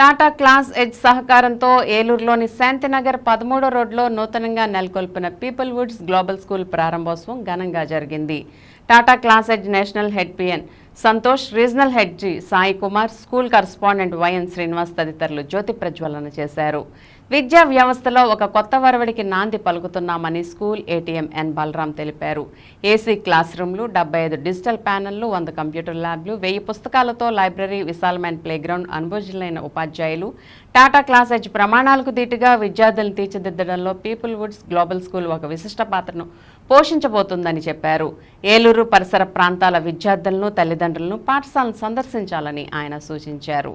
Tata class edge సహకారంతో ఏలూరులోని శాంతినగర్ పదమూడో రోడ్లో నూతనంగా నెలకొల్పిన పీపుల్ వుడ్స్ గ్లోబల్ స్కూల్ ప్రారంభోత్సవం ఘనంగా జరిగింది. Tata class edge national head P N Santosh regional head G Sai Kumar school correspondent Y N Srinivas తదితరులు జ్యోతి ప్రజ్వలన చేశారు. విద్యా వ్యవస్థలో ఒక కొత్త వరవడికి నాంది పలుకుతున్నామని స్కూల్ ఏటీఎం ఎన్ బలరాం తెలిపారు. ఏసీ క్లాస్ రూమ్లు డెబ్బై ఐదు డిజిటల్ ప్యానెళ్ళు వంద కంప్యూటర్ ల్యాబ్లు వెయ్యి పుస్తకాలతో లైబ్రరీ విశాలమైన ప్లేగ్రౌండ్ అనుభవజులైన ఉపాధ్యాయులు టాటా క్లాస్ ఎడ్జ్ ప్రమాణాలకు దీటుగా విద్యార్థులను తీర్చిదిద్దడంలో పీపుల్ వుడ్స్ గ్లోబల్ స్కూల్ ఒక విశిష్ట పాత్రను పోషించబోతుందని చెప్పారు. ఏలూరు పరిసర ప్రాంతాల విద్యార్థులను తల్లిదండ్రులను పాఠశాలను సందర్శించాలని ఆయన సూచించారు.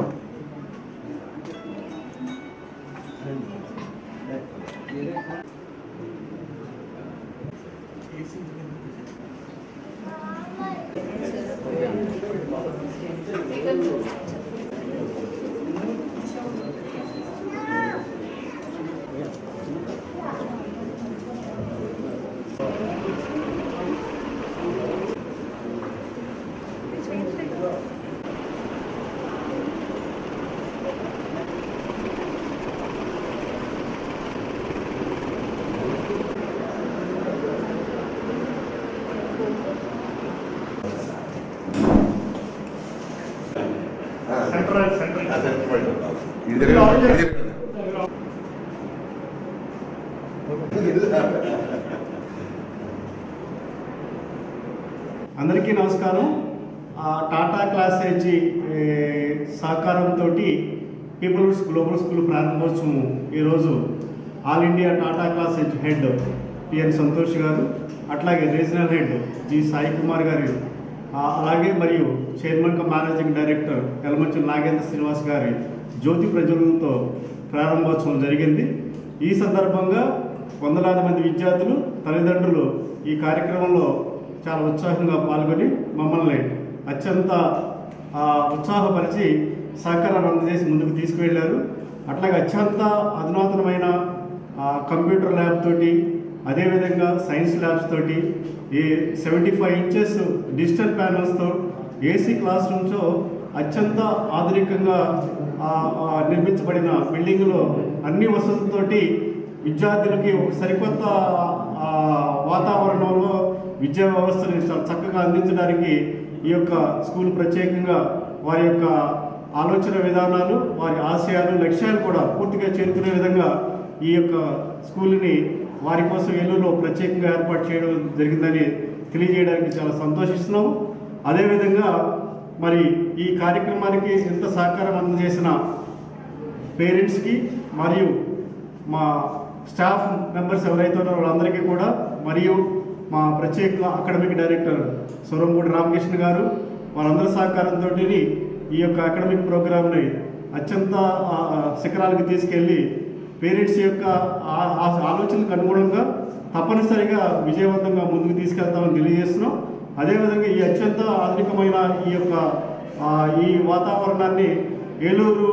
지금 ఇది తిరగదు. అందరికీ నమస్కారం. ఆ, టాటా క్లాస్ హెచ్ సహకారంతో పీపుల్స్ గ్లోబల్ స్కూల్ ప్రారంభోత్సవం ఈరోజు all India Tata class edge head PN Santosh గారు అట్లాగే regional head G Sai Kumar గారు అలాగే మరియు chairman cum managing director Yelamanchi Nagendra Srinivas గారి జ్యోతి ప్రజ్వలనతో ప్రారంభోత్సవం జరిగింది. ఈ సందర్భంగా వందలాది మంది విద్యార్థులు తల్లిదండ్రులు ఈ కార్యక్రమంలో చాలా ఉత్సాహంగా పాల్గొని మమ్మల్ని అత్యంత ఉత్సాహపరిచి సహకారాన్ని అందజేసి ముందుకు తీసుకువెళ్ళారు. అట్లాగే అత్యంత అధునాతనమైన కంప్యూటర్ ల్యాబ్ తోటి అదేవిధంగా సైన్స్ ల్యాబ్స్ తోటి ఈ సెవెంటీ ఫైవ్ ఇంచెస్ డిజిటల్ ప్యానల్స్తో ఏసీ క్లాస్ రూమ్స్లో అత్యంత ఆధునికంగా నిర్మించబడిన బిల్డింగ్లో అన్ని వసతులతోటి విద్యార్థులకి ఒక సరికొత్త వాతావరణంలో విద్యా వ్యవస్థను చాలా చక్కగా అందించడానికి ఈ యొక్క స్కూల్ ప్రత్యేకంగా వారి యొక్క ఆలోచన విధానాలు వారి ఆశయాలు లక్ష్యాలు కూడా పూర్తిగా చేరుకునే విధంగా ఈ యొక్క స్కూల్ని వారి కోసం ఏలూరులో ప్రత్యేకంగా ఏర్పాటు చేయడం జరిగిందని తెలియజేయడానికి చాలా సంతోషిస్తున్నాం. అదేవిధంగా మరి ఈ కార్యక్రమానికి ఎంత సహకారం అందజేసిన పేరెంట్స్కి మరియు మా స్టాఫ్ మెంబర్స్ ఎవరైతే ఉన్నారో వాళ్ళందరికీ కూడా మరియు మా ప్రత్యేక అకాడమిక్ డైరెక్టర్ సొరంపూడి రామకృష్ణ గారు వాళ్ళందరి సహకారంతో ఈ యొక్క అకాడమిక్ ప్రోగ్రామ్ని అత్యంత శిఖరాలకు తీసుకెళ్ళి పేరెంట్స్ యొక్క ఆ- ఆలోచనలకు అనుగుణంగా తప్పనిసరిగా విజయవంతంగా ముందుకు తీసుకెళ్తామని తెలియజేస్తున్నాం. అదేవిధంగా ఈ అత్యంత ఆధునికమైన ఈ యొక్క ఈ వాతావరణాన్ని ఏలూరు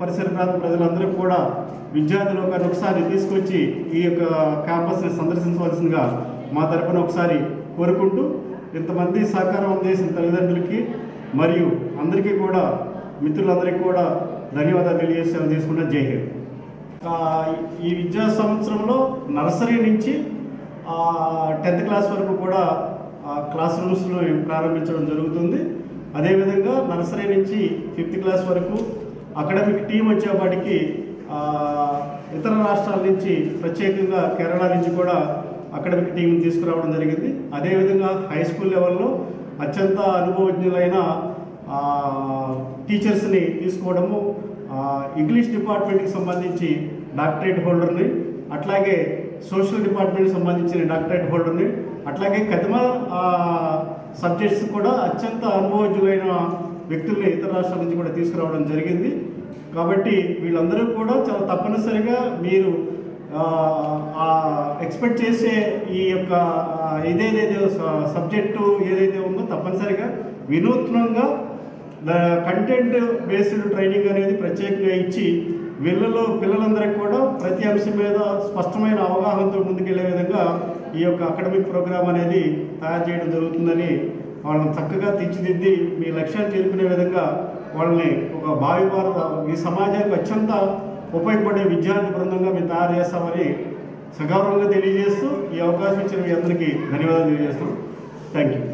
పరిసర ప్రాంత ప్రజలందరూ కూడా విద్యార్థులు ఒక ఒకసారి తీసుకొచ్చి ఈ యొక్క క్యాంపస్ని సందర్శించవలసిందిగా మా తరపున ఒకసారి కోరుకుంటూ ఇంతమంది సహకారం అందజేసిన తల్లిదండ్రులకి మరియు అందరికీ కూడా మిత్రులందరికీ కూడా ధన్యవాదాలు తెలియజేసి తీసుకున్న జై హింద్. ఈ విద్యా సంవత్సరంలో నర్సరీ నుంచి టెన్త్ క్లాస్ వరకు కూడా క్లాస్ రూమ్స్ను ప్రారంభించడం జరుగుతుంది. అదేవిధంగా నర్సరీ నుంచి ఫిఫ్త్ క్లాస్ వరకు అకాడమిక్ టీం వచ్చేపాటికి ఇతర రాష్ట్రాల నుంచి ప్రత్యేకంగా కేరళ నుంచి కూడా అకాడమిక్ టీం తీసుకురావడం జరిగింది. అదేవిధంగా హై స్కూల్ లెవెల్లో అత్యంత అనుభవజ్ఞులైన టీచర్స్ని తీసుకోవడము ఇంగ్లీష్ డిపార్ట్మెంట్కి సంబంధించి డాక్టరేట్ హోల్డర్ని అట్లాగే సోషల్ డిపార్ట్మెంట్కి సంబంధించిన డాక్టరేట్ హోల్డర్ని అట్లాగే కదిమ సబ్జెక్ట్స్ కూడా అత్యంత అనుభవజ్ఞులైన వ్యక్తుల్ని ఇతర రాష్ట్రాల నుంచి కూడా తీసుకురావడం జరిగింది. కాబట్టి వీళ్ళందరూ కూడా చాలా తప్పనిసరిగా మీరు ఎక్స్పెక్ట్ చేసే ఈ యొక్క ఆ, ఇదేదైతే సబ్జెక్టు ఏదైతే ఉందో తప్పనిసరిగా వినూత్నంగా కంటెంట్ బేస్డ్ ట్రైనింగ్ అనేది ప్రత్యేకంగా ఇచ్చి వీళ్ళలో పిల్లలందరికీ కూడా ప్రతి అంశం మీద స్పష్టమైన అవగాహనతో ముందుకెళ్ళే విధంగా ఈ యొక్క అకాడమిక్ ప్రోగ్రామ్ అనేది తయారు చేయడం జరుగుతుందని వాళ్ళని చక్కగా తీర్చిదిద్ది మీ లక్ష్యాన్ని చేరుకునే విధంగా వాళ్ళని ఒక భావి భారత ఈ సమాజానికి అత్యంత ఉపయోగపడే విద్యార్థి బృందంగా మేము తయారు చేస్తామని సగౌరవంగా తెలియజేస్తూ ఈ అవకాశం ఇచ్చిన మీ అందరికీ ధన్యవాదాలు తెలియజేస్తున్నాం. Thank you